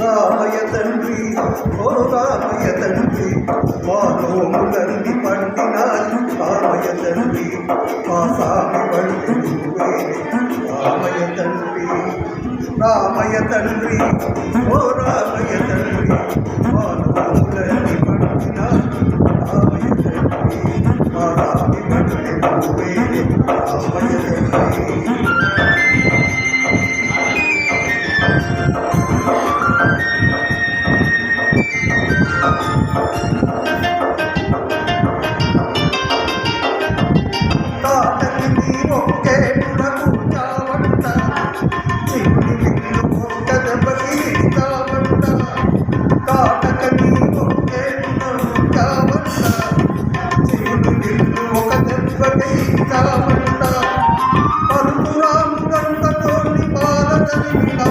ராமய தன்றி ஒரு ராமய தன்றி வானோ முகந்தி பண் రామయ తండ్రి ఓ రామయ తండ్రి మానోములంది పండినాలు తండ్రి మా తండ్రి.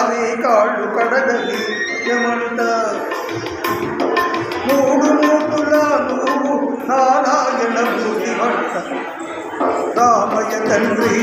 ఒకసారి కాళ్ళు కడగలి యమంట మూడు మూతుల నువ్వు నారాయణ మూర్తి వంట. రామయ తండ్రి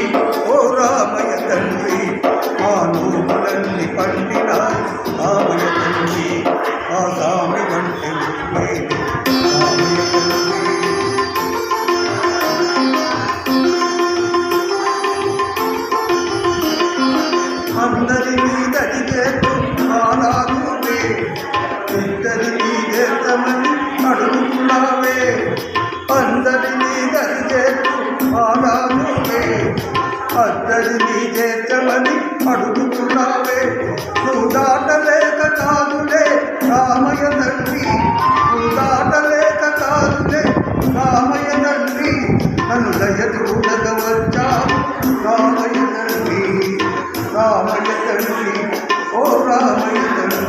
అందరినీ గరిచేస్తూ ఆడాములే అందరినీ చేర్చమని అడుగుతున్నావే. నువ్వు దాటలేక కాదులే రామయ్య తండ్రి. నువ్వు దాటలేక కాదులే రామయ్య తండ్రి. నన్ను దయచూడగవచ్చావు రామయ్య తండ్రి. రామయ్య తండ్రి. ఓ రామయ్య తండ్రి.